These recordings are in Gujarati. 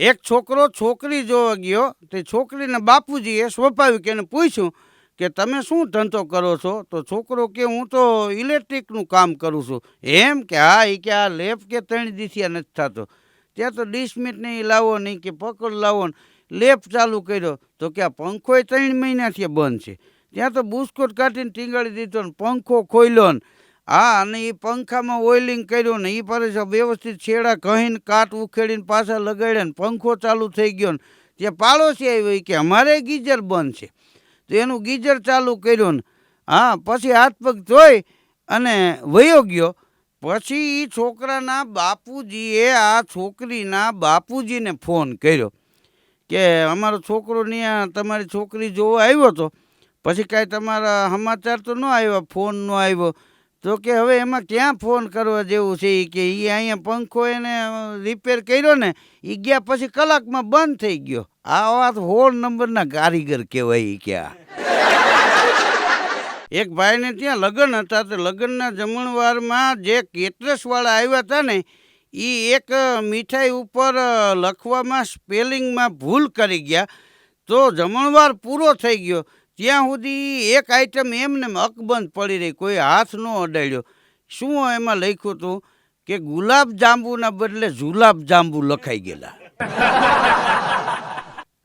એક છોકરો છોકરી જોવા ગયો, તે છોકરીના બાપુજીએ સ્વાભાવિક એને પૂછ્યું કે તમે શું ધંધો કરો છો? તો છોકરો કે, હું તો ઇલેક્ટ્રિકનું કામ કરું છું. એમ કે, હા એ કે આ લેપ કે ત્રણ દીથિયા નથી થતો. ત્યાં તો ડિસમિટ નહીં લાવો નહીં કે, પકડ, લાવો લેપ ચાલુ કર્યો. તો કે, આ પંખોય ત્રણ મહિનાથી બંધ છે. ત્યાં તો બુસ્કોટ કાઢીને ટીંગાડી દીધો ને પંખો ખોલ્યો ને. હા, અને એ પંખામાં ઓઇલિંગ કર્યું ને એ પાસે વ્યવસ્થિત છેડા કહીને કાટ ઉખેડીને પાછા લગાડ્યા ને પંખો ચાલુ થઈ ગયો ને ત્યાં પાડોશી આવ્યો કે, અમારે ગીઝર બંધ છે. તો એનું ગીઝર ચાલુ કર્યું ને, હા, પછી હાથ પગ ધોઈ અને વયો ગયો. પછી એ છોકરાના બાપુજીએ આ છોકરીના બાપુજીને ફોન કર્યો કે, અમારો છોકરો ત્યાં તમારી છોકરી જોવા આવ્યો હતો પછી કાંઈ તમારા સમાચાર તો ન આવ્યા, ફોન ન આવ્યો. તો કે હવે એમાં ક્યાં ફોન કરવા જેવું છે એ કે એ અહીંયા પંખો એને રિપેર કર્યો ને એ ગયા પછી કલાકમાં બંધ થઈ ગયો. આ વાત હોળ નંબરના કારીગર કહેવાય એ કે એક ભાઈને ત્યાં લગ્ન હતા તો લગ્નના જમણવારમાં જે કેટરસવાળા આવ્યા હતા ને એ એક મીઠાઈ ઉપર લખવામાં સ્પેલિંગમાં ભૂલ કરી ગયા. તો જમણવાર પૂરો થઈ ગયો. ત્યાં સુધી એક આઈટમ એમને અકબંધ પડી રહી, કોઈ હાથ ન અડાડ્યો. શું એમાં લખ્યું હતું કે ગુલાબ જાંબુના બદલે જુલાબ જાંબુ લખાઈ ગયેલા?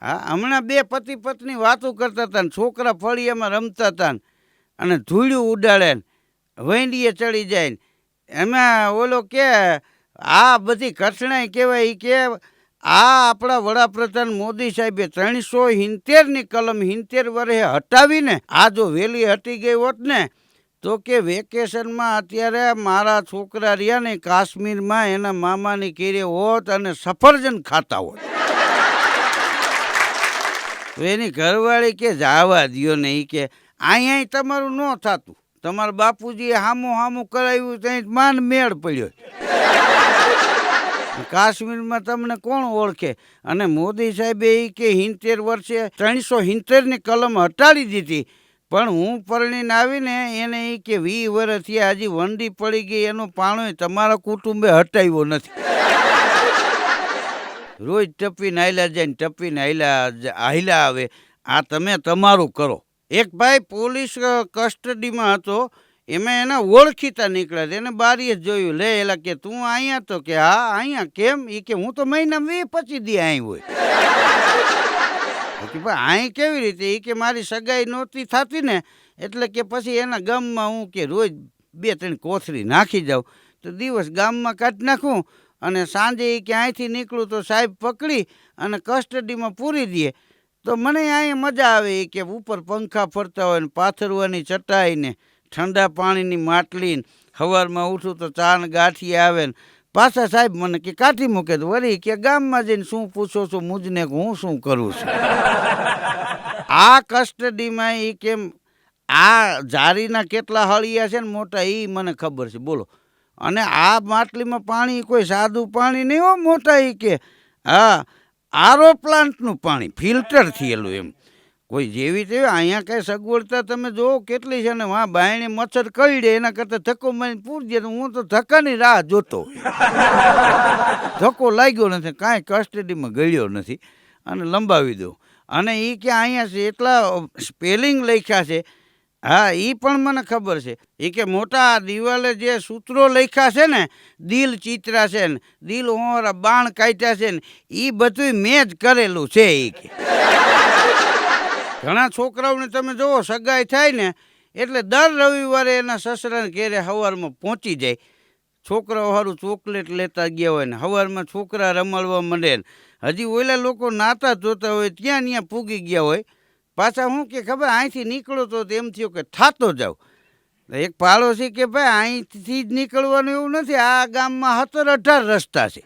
હા, હમણાં બે પતિ પત્ની વાતો કરતા હતા ને છોકરા ફળિયામાં રમતા હતા અને ધૂળ્યું ઉડાડે ને વૈંડીએ ચડી જાય એમાં ઓલો કે, આ બધી કઠણાઈ કહેવાય એ કે આ આપણા વડાપ્રધાન મોદી સાહેબે ત્રણસો હિંતેરની કલમ હિંતેર વર્ષે હટાવીને આ જો વહેલી હટી ગઈ હોત ને, તો કે વેકેશનમાં અત્યારે મારા છોકરા રહ્યા ને કાશ્મીરમાં એના મામાની કેરે હોત અને સફરજન ખાતા હોત. એની ઘરવાળી કે જાવા દ્યો ને એ કે અહીંયા તમારું ન થતું. તમારા બાપુજીએ હામું હામું કરાવ્યું ત્યાં માન મેળ પડ્યો. કાશ્મીરમાં તમને કોણ ઓળખે? અને મોદી સાહેબે એ કે હિંતેર વર્ષે ત્રણસો હિંતેરની કલમ હટાડી દીધી. પણ હું પરણીને આવીને એને એ કે વી વર્ષથી હજી વંડી પડી ગઈ, એનો પાણો તમારા કુટુંબે હટાવ્યો નથી. રોજ ટપીને હાલ્યા જાય ને ટપીને હાલ્યા જ- આવે. આ તમે તમારું કરો. એક ભાઈ પોલીસ કસ્ટડીમાં હતો. એમાં એના ઓળખીતા નીકળ્યા છે. એને બારીએ જોયું. લે, એલા કે, તું અહીંયા તો કે, હા, અહીંયા કેમ? એ કે, હું તો મહિના વે પચી દી અહીં હોય. કે ભાઈ અહીં કેવી રીતે? એ કે, મારી સગાઈ નહોતી થતી ને, એટલે કે પછી એના ગામમાં હું કે, રોજ બે ત્રણ કોથળી નાખી જાઉં. તો દિવસ ગામમાં કાઢી નાખું અને સાંજે એ કે અહીંથી નીકળું તો સાહેબ પકડી અને કસ્ટડીમાં પૂરી દે. તો મને અહીંયા મજા આવે એ કે, ઉપર પંખા ફરતા હોય ને, પાથરવાની ચટાઈ ને ઠંડા પાણીની માટલી હવારમાં સવારમાં ઉઠું તો ચાન ગાંઠી આવે ને. પાછા સાહેબ મને કે કાઢી મૂકે તો? વળી કે ગામમાં જઈને શું પૂછો છો મુજને હું શું કરું છું? આ કસ્ટડીમાં એ કેમ આ જારીના કેટલા હળિયા છે ને મોટા એ મને ખબર છે. બોલો. અને આ માટલીમાં પાણી કોઈ સાદું પાણી નહીં હો મોટા એ કે. હા આરો પ્લાન્ટનું પાણી ફિલ્ટર થયેલું એમ. કોઈ જેવી તેવી અહીંયા કઈ સગવડતા તમે જુઓ કેટલી છે ને વાં બાયણે મચ્છર કરડે એના કરતાં ધક્કો મારીને પૂરજે તો હું તો ધક્કાની રાહ જોતો. ધક્કો લાગ્યો નથી કાંઈ કસ્ટડીમાં ગળ્યો નથી. અને લંબાવી દઉં. અને એ કે અહીંયા છે એટલા સ્પેલિંગ લખ્યા છે. હા એ પણ મને ખબર છે. એ કે મોટા દિવાલે જે સૂત્રો લખ્યા છે ને દિલ ચિત્રા છે ને દિલ હોરા બાણ કાઢ્યા છે ને એ બધું મેં જ કરેલું છે એ કે. ઘણા છોકરાઓને તમે જુઓ સગાઈ થાય ને, એટલે દર રવિવારે એના સસરાને ઘેરે સવારમાં પહોંચી જાય. છોકરાઓ સારું ચોકલેટ લેતા ગયા હોય ને સવારમાં છોકરા રમાડવા માંડે ને. હજી ઓલા લોકો નાતા જોતા હોય, ત્યાં ત્યાં પૂગી ગયા હોય. પાછા હું કે ખબર, અહીંથી નીકળો તો એમ થયો કે થાતો જાઉં. એક પાડોશી કે, ભાઈ, અહીંથી જ નીકળવાનું એવું નથી, આ ગામમાં સત્તર અઢાર રસ્તા છે.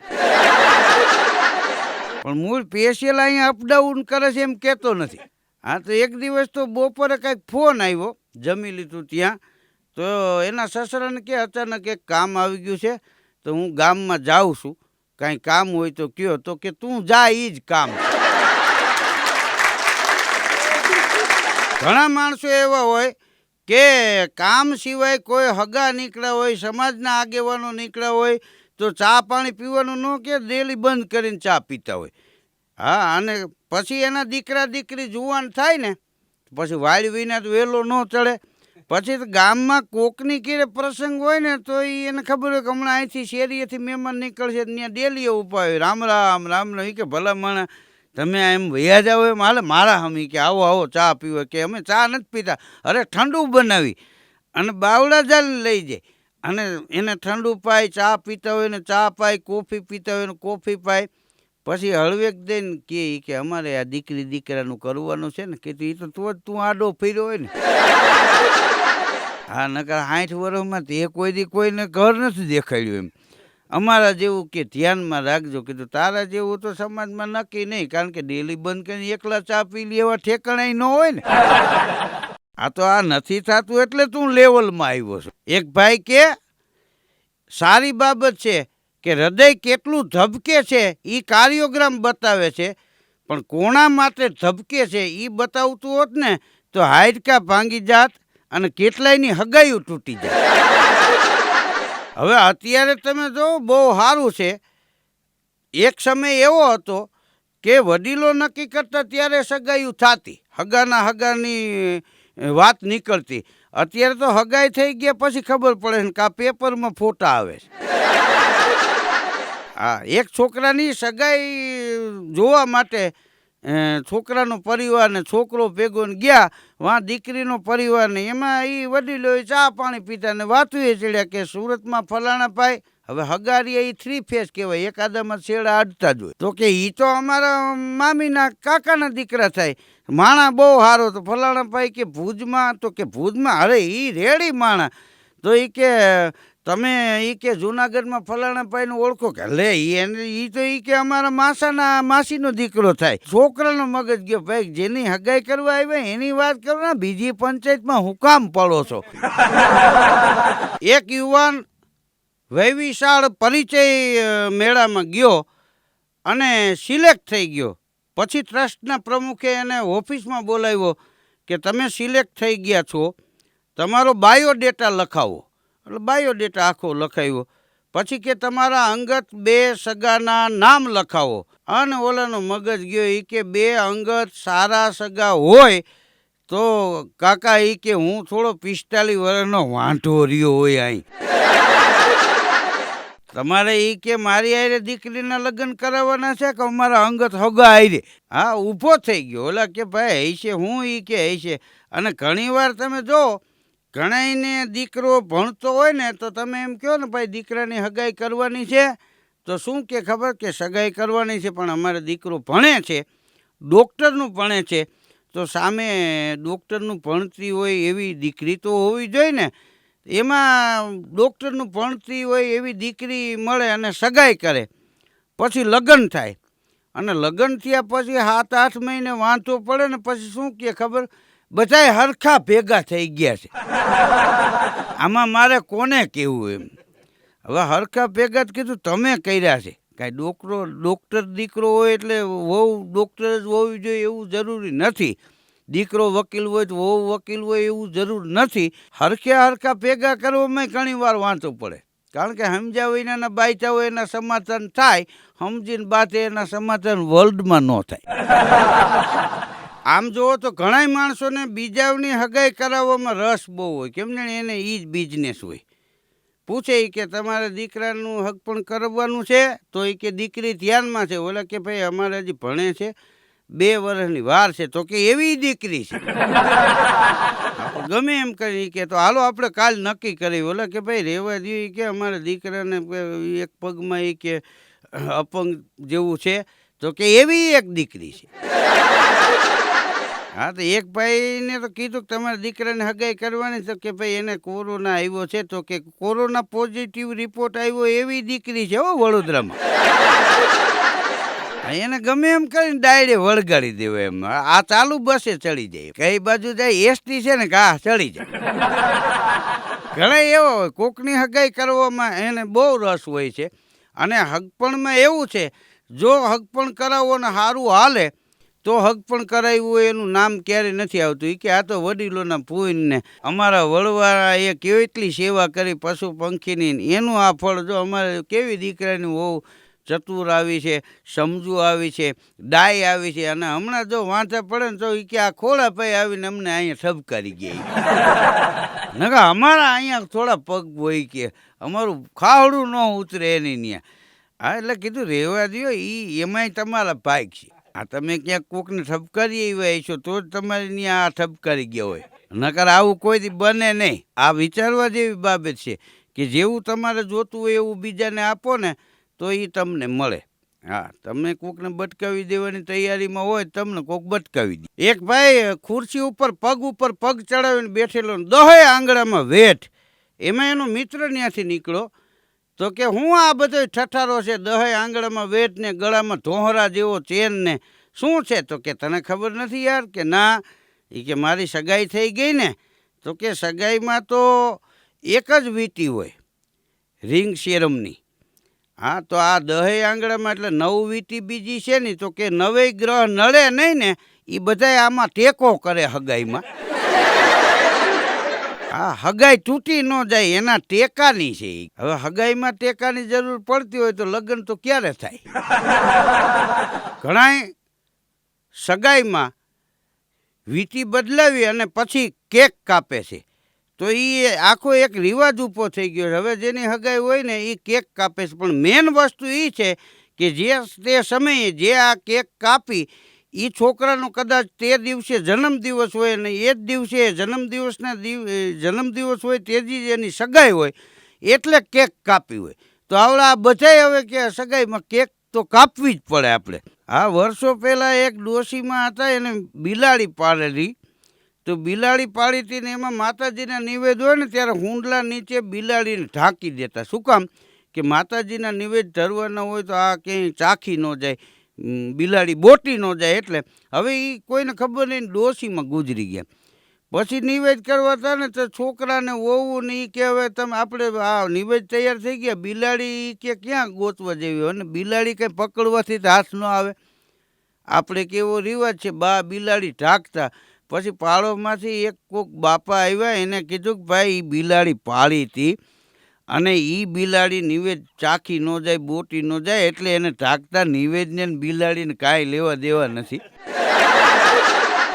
પણ મૂળ પેશિયલ અહીંયા અપડાઉન કરે છે એમ કહેતો નથી. હા, તો એક દિવસ તો બપોરે કાંઈક ફોન આવ્યો, જમી લીધું ત્યાં. તો એના સસરાને કે અચાનક એક કામ આવી ગયું છે, તો હું ગામમાં જાઉં છું. કાંઈ કામ હોય તો કયો, તો કે તું જા એ જ કામ. ઘણા માણસો એવા હોય કે કામ સિવાય કોઈ હગા નીકળ્યા હોય, સમાજના આગેવાનો નીકળ્યા હોય, તો ચા પાણી પીવાનું ન કે, ડેલી બંધ કરીને ચા પીતા હોય. હા, અને પછી એના દીકરા દીકરી જુવાન થાય ને પછી વાળી વિના તો વહેલો ન ચડે. પછી તો ગામમાં કોકની કીરે પ્રસંગ હોય ને, તો એને ખબર હોય કે હમણાં અહીંથી શેરીએથી મહેમાન નીકળશે ત્યાં ડેલીએ ઉપાય રામ રામ રામ રામ. કે ભલા મને તમે એમ વૈયા જાઓ એમ? હાલે, મારા હમી કે, આવો આવો, ચા પીવો. કે અમે ચા નથી પીતા. અરે ઠંડુ બનાવી અને બાવડા જાલ લઈ જાય. અને એને ઠંડુ પાય, ચા પીતા હોય ને, ચા પાય, કોફી પીતા હોય ને, કોફી પાય. પછી હળવેક દઈને કે કે અમારે આ દીકરી દીકરાનું કરવાનું છે ને કીધું એ તો તું જ, તું આડો ફેર્યો હોય ને. હા, નકર સાઠ વર્ષમાં તે કોઈ દી કોઈને ઘર નથી દેખાડ્યું એમ. અમારા જેવું કે ધ્યાનમાં રાખજો કીધું તારા જેવું તો સમાજમાં નક્કી નહીં, કારણ કે ડેલી બંધ કરીને એકલા ચા પી લે એવા ઠેકાણા ન હોય ને. આ તો આ નથી થતું એટલે તું લેવલમાં આવ્યો છું. એક ભાઈ કે, સારી બાબત છે કે હૃદય કેટલું ધબકે છે એ કાર્યોગ્રામ બતાવે છે. પણ કોણા માટે ધબકે છે એ બતાવતું હોત ને, તો હાડકા ભાંગી જાત અને કેટલાયની હગાઈઓ તૂટી જાય હવે અત્યારે તમે જો, બહુ સારું છે. એક સમય એવો હતો કે વડીલો નક્કી કરતા ત્યારે સગાઈઓ થતી. હગાના હગાની વાત નીકળતી. અત્યારે તો હગાઈ થઈ ગયા, પછી ખબર પડે કે આ પેપરમાં ફોટા આવે છે. હા, એક છોકરાની સગાઈ જોવા માટે છોકરાનો પરિવાર ને છોકરો ભેગો ને ગયા, વાં દીકરીનો પરિવાર ને, એમાં એ વડીલોએ ચા પાણી પીતા ને વાતુએ ચડ્યા કે સુરતમાં ફલાણા પાય હવે હગારી એ થ્રી ફેસ કહેવાય એકાદામાં છેડા અડતા જ હોય. તો કે એ તો અમારા મામીના કાકાના દીકરા થાય. માણા બહુ સારો તો ફલાણા પાય કે ભુજમાં, તો કે ભુજમાં, અરે એ રેડી માણા. તો એ કે તમે એ કે જુનાગઢમાં ફલાણા ભાઈને ઓળખો કે? લે એને એ તો એ કે અમારા માસાના, માસીનો દીકરો થાય. છોકરાનો મગજ ગયો. ભાઈ, જેની હગાઈ કરવા આવ્યા એની વાત કરો ને, બીજી પંચાયતમાં હું કામ પડો છો? એક યુવાન વૈવિશાળ પરિચય મેળામાં ગયો અને સિલેક્ટ થઈ ગયો. પછી ટ્રસ્ટના પ્રમુખે એને ઓફિસમાં બોલાવ્યો કે, તમે સિલેક્ટ થઈ ગયા છો. તમારો બાયોડેટા લખાવો. એટલે બાયોડેટા આખો લખાવ્યો પછી કે તમારા અંગત બે સગાના નામ લખાવો. અને ઓલાનો મગજ ગયો એ કે બે અંગત સારા સગા હોય તો કાકા એ કે હું થોડો પિસ્તાલીસ વર્ષનો વાંઢો રહ્યો હોય અહીં તમારે એ કે મારી આરે દીકરીના લગ્ન કરાવવાના છે કે અમારા અંગત હગા આરે હા, ઊભો થઈ ગયો. ઓલા કે ભાઈ, હૈશે હું એ કે હૈશે? અને ઘણીવાર તમે જો ઘણાઈને દીકરો ભણતો હોય ને, તો તમે એમ કહો ને, ભાઈ, દીકરાની હગાઈ કરવાની છે. તો શું કે ખબર કે સગાઈ કરવાની છે, પણ અમારે દીકરો ભણે છે, ડૉક્ટરનું ભણે છે. તો સામે ડૉક્ટરનું ભણતી હોય એવી દીકરી તો હોવી જોઈએ ને. એમાં ડૉક્ટરનું ભણતી હોય એવી દીકરી મળે અને સગાઈ કરે. પછી લગ્ન થાય. અને લગ્ન થયા પછી સાત, આઠ મહિને વાંધો પડે ને, પછી શું કે ખબર? બધાય હરખા ભેગા થઈ ગયા છે. આમાં મારે કોને કહેવું એમ? હવે હરખા ભેગા જ કીધું, તમે કર્યા છે. કાંઈ ડોકરો, ડૉક્ટર દીકરો હોય એટલે વહુ ડૉક્ટર જ હોવી જોઈએ એવું જરૂરી નથી. દીકરો વકીલ હોય તો વહુ વકીલ હોય એવું જરૂર નથી. હરખે હરખા ભેગા કરવામાં ઘણી વાર વાંચવું પડે. કારણ કે સમજ્યા વિનાના બાયચા હોય એના સમાધાન થાય, સમજીને બાતે એના સમાધાન વર્લ્ડમાં ન થાય. આમ જુઓ તો ઘણાય માણસોને બીજાઓની હગાઈ કરાવવામાં રસ બહુ હોય. કેમ જાણે એને એ જ બિઝનેસ હોય. પૂછે એ કે તમારે દીકરાનું હક પણ કરવાનું છે? તો એ કે દીકરી ધ્યાનમાં છે. ઓલા કે ભાઈ અમારે હજી ભણે છે. બે વર્ષની વાર છે. તો કે એવી દીકરી છે. ગમે એમ કરી કે તો હાલો આપણે કાલ નક્કી કરી. ઓલા કે ભાઈ રેવા દઈએ કે અમારા દીકરાને એક પગમાં એ કે અપંગ જેવું છે. તો કે એવી એક દીકરી છે. હા, તો એક ભાઈને તો કીધું કે તમારા દીકરાને હગાઈ કરવાની તો કે ભાઈ એને કોરોના આવ્યો છે તો કે કોરોના પોઝિટિવ રિપોર્ટ આવ્યો એવી દીકરી છે હો વડોદરામાં. એને ગમે એમ કરીને ડાયરે વળગાડી દેવો એમ. આ ચાલુ બસે ચડી જાય. કઈ બાજુ જાય, એસટી છે ને કે ચડી જાય. ઘણા એવો હોય, કોકની હગાઈ કરવામાં એને બહુ રસ હોય છે. અને હગપણમાં એવું છે, જો હગપણ કરાવો ને સારું હાલે તો હક પણ કરાવ્યું હોય એનું નામ ક્યારે નથી આવતું. એ કે આ તો વડીલોના પૂઈને અમારા વડવાળા એ કેટલી સેવા કરી પશુ પંખીની એનું આ ફળ જો અમારે કેવી દીકરાની બહુ ચતુર આવી છે સમજુ આવી છે ડાય આવી છે. અને હમણાં જો વાંચા પડે ને તો એ કે આ ખોળા પાઈ આવીને અમને અહીંયા ઠપકારી ગયા નકા અમારા અહીંયા થોડા પગ હોય કે અમારું ખાવડું ન ઉતરે એની ત્યાં હા એટલે કીધું રહેવા દો એ એમાંય તમારા ભાઈ છે. આ તમે ક્યાંક કોકને ઠપકારી આવ્યા છો તો જ તમારે ત્યાં આ ઠપકારી ગયા હોય. નકર આવું કોઈ બને નહીં. આ વિચારવા જેવી બાબત છે કે જેવું તમારે જોતું હોય એવું બીજાને આપો ને, તો એ તમને મળે. હા, તમે કોકને બટકાવી દેવાની તૈયારીમાં હોય તમને કોક બટકાવી દે. એક ભાઈ ખુરશી ઉપર, પગ ઉપર પગ ચડાવીને બેઠેલો દહે આંગળામાં વેઠ. એમાં એનો મિત્ર ત્યાંથી નીકળ્યો. તો કે હું આ બધો ઠઠારો છે દહે આંગળામાં વેટ ને ગળામાં ધોહરા જેવો ચેન ને શું છે? તો કે તને ખબર નથી યાર કે ના એ કે મારી સગાઈ થઈ ગઈ ને, તો કે સગાઈમાં તો એક જ વીંટી હોય, રિંગ શેરમની હા, તો આ દહે આંગળામાં એટલે નવ વીંટી બીજી છે ને, તો કે નવે ગ્રહ નળે નહીં ને એ બધાય આમાં ટેકો કરે હગાઈમાં. હા હગાઈ તૂટી ન જાય એના ટેકાની છે. હવે હગાઈમાં ટેકાની જરૂર પડતી હોય તો લગ્ન તો ક્યારે થાય? ઘણાય સગાઈમાં વીટી બદલાવી અને પછી કેક કાપે છે. તો એ આખો એક રિવાજ ઊભો થઈ ગયો છે. હવે જેની હગાઈ હોય ને એ કેક કાપે છે. પણ મેન વસ્તુ એ છે કે જે તે સમયે જે આ કેક કાપી એ છોકરાનો કદાચ તે દિવસે જન્મદિવસ હોય અને એ જ દિવસે જન્મદિવસના દિવ જન્મદિવસ હોય તે જ એની સગાઈ હોય, એટલે કેક કાપી હોય. તો આવડા બધાય હવે કે સગાઈમાં કેક તો કાપવી જ પડે આપણે. આ વર્ષો પહેલાં એક ડોશીમાં હતા, એને બિલાડી પાડેલી. તો બિલાડી પાડી હતી ને એમાં માતાજીના નિવેદ હોય ને ત્યારે હુંડલા નીચે બિલાડીને ઢાંકી દેતા. શું કામ? કે માતાજીના નિવેદ ધરવાના હોય તો આ ક્યાંય ચાખી ન જાય. બિલાડી બોટી ન જાય એટલે. હવે એ કોઈને ખબર નહીં ડોશીમાં ગુજરી ગયા. પછી નિવેદ કરવા હતા ને તો છોકરાને ઓવું ને એ કે હવે તમે આપણે આ નિવેદ તૈયાર થઈ ગયા, બિલાડી કે ક્યાં ગોતવા જેવી હોય? ને બિલાડી કંઈ પકડવાથી હાથ ન આવે. આપણે કેવો રિવાજ છે, બા બિલાડી ઢાંકતા. પછી પાડોમાંથી એક કોક બાપા આવ્યા, એને કીધું કે, ભાઈ એ બિલાડી પાળી હતી. અને એ બિલાડી નિવેદ ચાખી ન જાય, બોટી ન જાય, એટલે એને ઢાંકતા નિવેદને બિલાડીને કાંઈ લેવા દેવા નથી.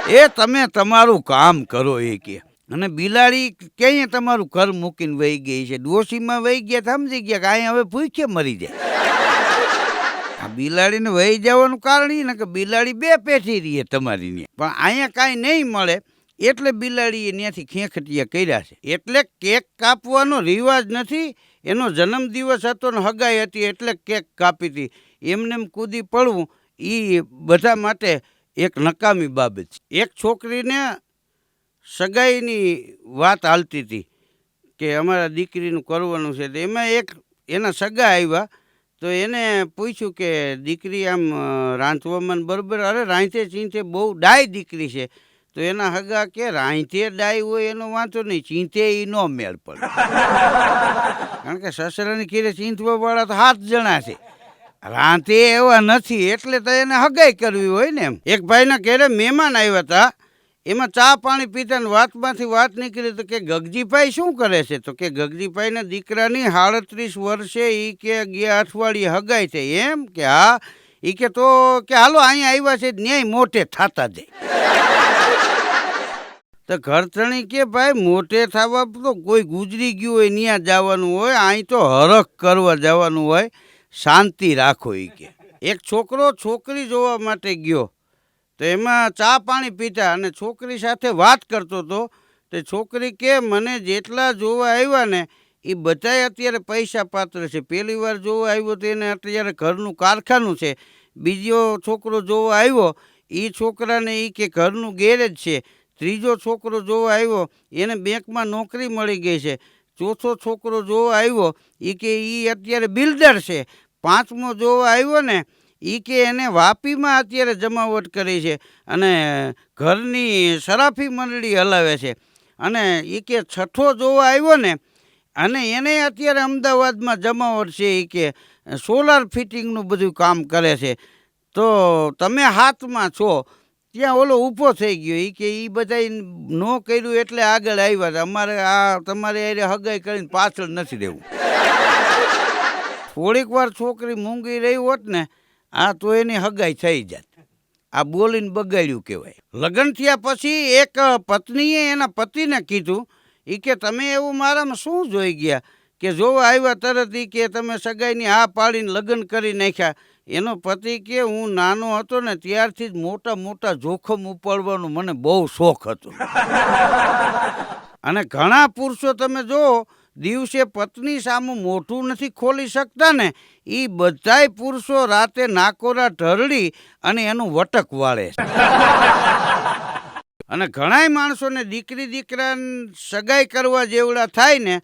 એ તમે તમારું કામ કરો એ કે. અને બિલાડી ક્યાંય તમારું ઘર મૂકીને વહી ગઈ છે? ડોશીમાં વહી ગયા, સમજી ગયા કે અહીંયા હવે ભૂખે મરી જાય. આ બિલાડીને વહી જવાનું કારણ એ ને કે બિલાડી બે પેઠી રહીએ તમારી પણ અહીંયા કાંઈ નહીં મળે. એટલે બિલાડીએ ત્યાંથી ખેંખટિયા કર્યા છે. એટલે કેક કાપવાનો રિવાજ નથી, એનો જન્મદિવસ હતો ને હગાઈ હતી એટલે કેક કાપી હતી. એમને એમ કૂદી પડવું એ બધા માટે એક નકામી બાબત છે. એક છોકરીને સગાઈની વાત હાલતી હતી કે અમારા દીકરીનું કરવાનું છે. તો એમાં એક એના સગા આવ્યા, તો એને પૂછ્યું કે દીકરી આમ રાંધવામાં બરાબર, અરે રાંધે ચીંથે બહુ ડાય દીકરી છે. તો એના હગા કે રાંધે ડાય હોય એનો વાંધો નહીં ચીંથે એ ન મેળ પડે. કારણ કે સસરાની ખીરે ચીંથવા વાળા તો સાત જણા છે. રાંધે એવા નથી, એટલે તો એને હગાઈ કરવી હોય ને એમ. એક ભાઈના ઘેરે મહેમાન આવ્યા હતા, એમાં ચા પાણી પીતા ને વાતમાંથી વાત નીકળી તો કે ગગજીભાઈ શું કરે છે? તો કે ગગજીભાઈના દીકરાની સાડત્રીસ વર્ષે એ કે ગયા અઠવાડિયે હગાઈ છે એમ કે હા. એ કે તો કે હાલો, અહીંયા આવ્યા છે, ન્યાય મોટે થાતા જાય. તો ઘરથણી કે ભાઈ, મોટે થવા તો કોઈ ગુજરી ગયું હોય ત્યાં જવાનું હોય અહીં તો હરખ કરવા જવાનું હોય, શાંતિ રાખો એ કે. એક છોકરો છોકરી જોવા માટે ગયો, તો એમાં ચા પાણી પીતા અને છોકરી સાથે વાત કરતો હતો તે છોકરી કે, મને જેટલા જોવા આવ્યા ને એ બધાય અત્યારે પૈસા પાત્ર છે. પહેલી વાર જોવા આવ્યો તો એને અત્યારે ઘરનું કારખાનું છે. બીજો છોકરો જોવા આવ્યો એ છોકરાને એ કે ઘરનું ગેરેજ છે. ત્રીજો છોકરો જોવા આવ્યો, એને બેંકમાં નોકરી મળી ગઈ છે. ચોથો છોકરો જોવા આવ્યો એ કે એ અત્યારે બિલ્ડર છે. પાંચમો જોવા આવ્યો ને એ કે એને વાપીમાં અત્યારે જમાવટ કરી છે અને ઘરની સરાફી મંડળી હલાવે છે. અને એ કે છઠ્ઠો જોવા આવ્યો ને, અને એને અત્યારે અમદાવાદમાં જમાવટ છે એ કે સોલાર ફિટિંગનું બધું કામ કરે છે. તો તમે હાથમાં છો ત્યાં ઓલો ઊભો થઈ ગયો. એ કે એ બધા ન કર્યું એટલે આગળ આવ્યા હતા. અમારે આ, તમારે હારે હગાઈ કરીને પાછળ નથી દેવું થોડીક વાર છોકરી મૂંગી રહી હોત ને, આ તો એની હગાઈ થઈ જાત. આ બોલીને બગાડ્યું કહેવાય. લગ્ન થયા પછી એક પત્નીએ એના પતિને કીધું એ કે તમે એવું મારામાં શું જોઈ ગયા? કે જોવા આવ્યા તરત કે તમે સગાઈની હા પાડીને લગ્ન કરી નાખ્યા એનો પતિ કે, હું નાનો હતો ને ત્યારથી જ મોટા મોટા જોખમ ઉપાડવાનો મને બહુ શોખ હતો અને ઘણા પુરુષો તમે જુઓ, દિવસે પત્ની સામું મોઢું નથી ખોલી શકતા ને એ બધાય પુરુષો રાતે નાકોરા ઢરડી અને એનું વટક વાળે. અને ઘણાય માણસોને દીકરી દીકરા સગાઈ કરવા જેવડા થાય ને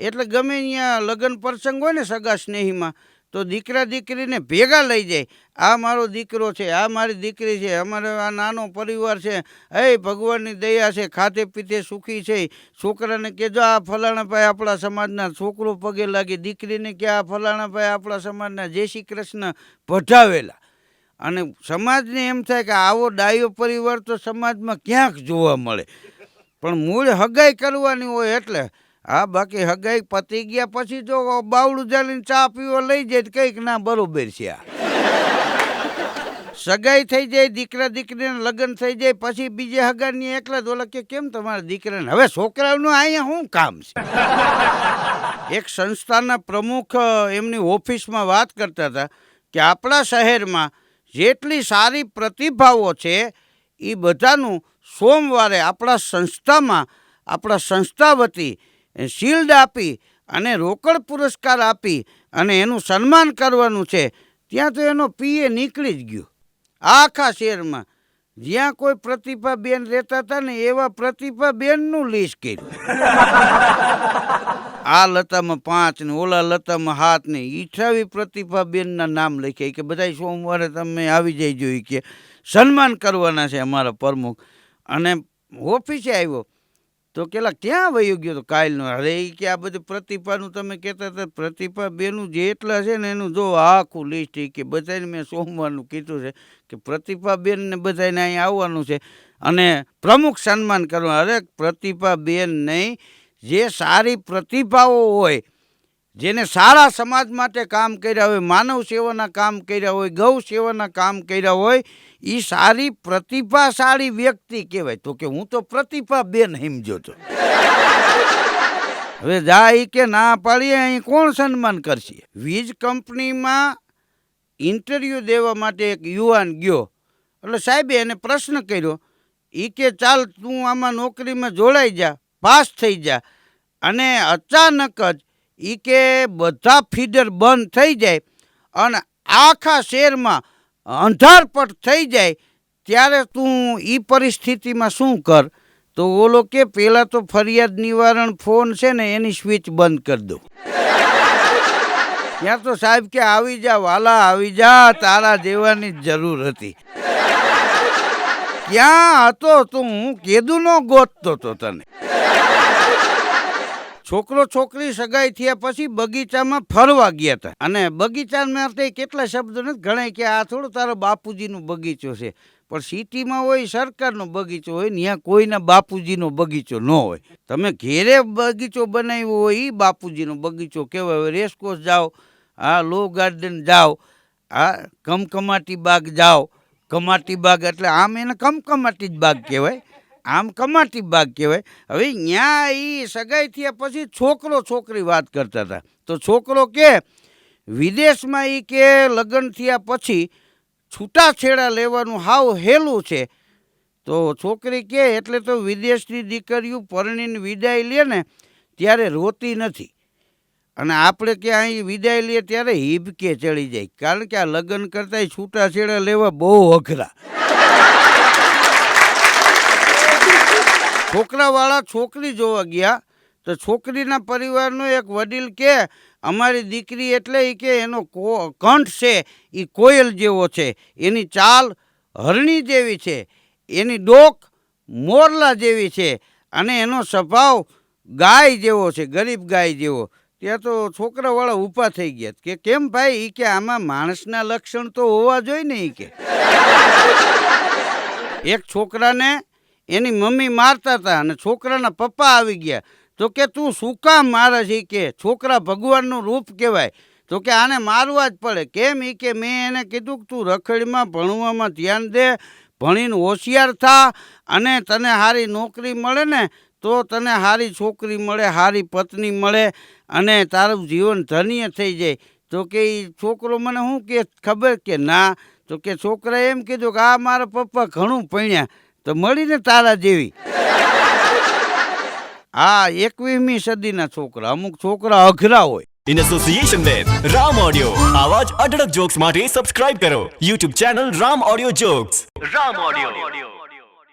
એટલે ગમે અહીંયા લગ્ન પ્રસંગ હોય ને સગા સ્નેહીમાં, તો દીકરા દીકરીને ભેગા લઈ જાય. આ મારો દીકરો છે, આ મારી દીકરી છે, અમારો આ નાનો પરિવાર છે. એ ભગવાનની દયા છે, ખાતે પીતે સુખી છે. છોકરાને કહેજો, આ ફલાણા ભાઈ આપણા સમાજના છોકરો પગે લાગી. દીકરીને કે, આ ફલાણા ભાઈ આપણા સમાજના જય શ્રી કૃષ્ણ પઢાવેલા અને સમાજને એમ થાય કે આવો ડાયો પરિવાર તો સમાજમાં ક્યાંક જોવા મળે. પણ મૂળ હગાઈ કરવાની હોય એટલે હા, બાકી હગાઈ પતી ગયા પછી જો બાવડું જાલીને ચા પીવા લઈ જાય કંઈક ના બરોબર છે સગાઈ થઈ જાય, દીકરા દીકરીને લગ્ન થઈ જાય, પછી બીજે હગાની એકલા જ કે, કેમ તમારા દીકરાને? હવે છોકરાઓનું અહીંયા શું કામ છે? એક સંસ્થાના પ્રમુખ એમની ઓફિસમાં વાત કરતા હતા કે આપણા શહેરમાં જેટલી સારી પ્રતિભાઓ છે એ બધાનું સોમવારે આપણા સંસ્થામાં, આપણા સંસ્થા વતી શિલ્ડ આપી અને રોકડ પુરસ્કાર આપી અને એનું સન્માન કરવાનું છે, ત્યાં તો એનો પીએ નીકળી જ ગયો. આખા શહેરમાં જ્યાં કોઈ પ્રતિભા બેન રહેતા હતા ને એવા પ્રતિભા બેનનું લિસ્ટ કર્યું. આ લતામાં પાંચ ને ઓલા લતામાં હાથ ને ઈઠાવી પ્રતિભા બેનના નામ લખ્યા. કે બધા સોમવારે તમે આવી જઈ જોઈ કે સન્માન કરવાના છે અમારા પ્રમુખ. અને ઓફિસે આવ્યો. તો કેલા, ક્યાં વયો ગયો તો કાલનો અરે એ કે આ બધું પ્રતિભાનું તમે કહેતા હતા પ્રતિભા બેનું જેટલા છે ને, એનું જો આખું લિસ્ટ કે બધાને મેં સોમવારનું કીધું છે કે પ્રતિભા બેનને બધાને અહીં આવવાનું છે અને પ્રમુખ સન્માન કરવા. અરે પ્રતિભા બેન નહીં, જે સારી પ્રતિભાઓ હોય જેને સારા સમાજ માટે કામ કર્યા હોય, માનવ સેવાના કામ કર્યા હોય, ગૌ સેવાના કામ કર્યા હોય એ સારી પ્રતિભાશાળી વ્યક્તિ કહેવાય. તો કે હું તો પ્રતિભા બેન સમજો તો હવે જા એ કે ના પાડીએ, અહીં કોણ સન્માન કરશે? વીજ કંપનીમાં ઇન્ટરવ્યૂ દેવા માટે એક યુવાન ગયો. એટલે સાહેબે એને પ્રશ્ન કર્યો એ કે ચાલ તું આમાં નોકરીમાં જોડાઈ જા, પાસ થઈ જા. અને અચાનક જ એ કે બધા ફીડર બંધ થઈ જાય અને આખા શહેરમાં અંધારપટ થઈ જાય, ત્યારે તું એ પરિસ્થિતિમાં શું કર? તો ઓલો કે પહેલાં તો ફરિયાદ નિવારણ ફોન છે ને, એની સ્વિચ બંધ કરી દો. ત્યાં તો સાહેબ કે, આવી જા, વાલા, આવી જા, તારા જેવાની જરૂર હતી. ક્યાં હતો તું? હું કેદું ગોતતો તો તને. છોકરો છોકરી સગાઈ થયા પછી બગીચામાં ફરવા ગયા હતા. અને બગીચામાં તે કેટલા શબ્દો નથી ઘણા કે આ થોડું તારો બાપુજીનો બગીચો છે. પણ સિટીમાં હોય, સરકારનો બગીચો હોય ને ત્યાં કોઈના બાપુજીનો બગીચો ન હોય. તમે ઘેરે બગીચો બનાવ્યો હોય એ બાપુજીનો બગીચો કહેવાય. હવે રેસકોર્સ જાઓ, હા લો ગાર્ડન જાઓ, હા, કમકમાટી બાગ જાઓ. કમાટી બાગ એટલે આમ એને કમકમાટી જ બાગ કહેવાય. આમ કમાટી બાગ કહેવાય. હવે ત્યાં એ સગાઈ થયા પછી છોકરો છોકરી વાત કરતા હતા. તો છોકરો કે, વિદેશમાં એ કે લગ્ન થયા પછી છૂટાછેડા લેવાનું હાવ હેલું છે. તો છોકરી કે, એટલે તો વિદેશની દીકરીઓ પરણીને વિદાય લે ને ત્યારે રોતી નથી. અને આપણે કે અહીં વિદાય લઈએ ત્યારે હિબકે ચડી જાય. કારણ કે આ લગ્ન કરતાં છૂટાછેડા લેવા બહુ અઘરા. છોકરાવાળા છોકરી જોવા ગયા, તો છોકરીના પરિવારનો એક વડીલ કે, અમારી દીકરી એટલે એ કે એનો કંઠ છે એ કોયલ જેવો છે. એની ચાલ હરણી જેવી છે. એની ડોક મોરલા જેવી છે. અને એનો સ્વભાવ ગાય જેવો છે, ગરીબ ગાય જેવો. ત્યાં તો છોકરાવાળા ઊભા થઈ ગયા. કે, કેમ ભાઈ? એ કે આમાં માણસના લક્ષણ તો હોવા જોઈએ ને એ કે. એક છોકરાને એની મમ્મી મારતા હતા અને છોકરાના પપ્પા આવી ગયા. તો કે તું શું કામ મારે છે કે? છોકરા ભગવાનનું રૂપ કહેવાય. તો કે આને મારવા જ પડે. કેમ? એ કે મેં એને કીધું કે તું રખડીમાં ભણવામાં ધ્યાન દે, ભણીને હોશિયાર થા અને તને સારી નોકરી મળે ને, તો તને સારી છોકરી મળે સારી પત્ની મળે અને તારું જીવન ધન્ય થઈ જાય. તો કે એ છોકરો મને શું કે ખબર કે ના? તો કે છોકરાએ એમ કીધું કે આ મારા પપ્પા ઘણું ભણ્યા. તો મળીને તારા જેવી. હા એકવીસમી સદીના છોકરા. અમુક છોકરા અઘરા હોય. In association with Ram audio આવા જ અઢળક જોક્સ માટે સબસ્ક્રાઇબ કરો. YouTube channel Ram audio jokes Ram audio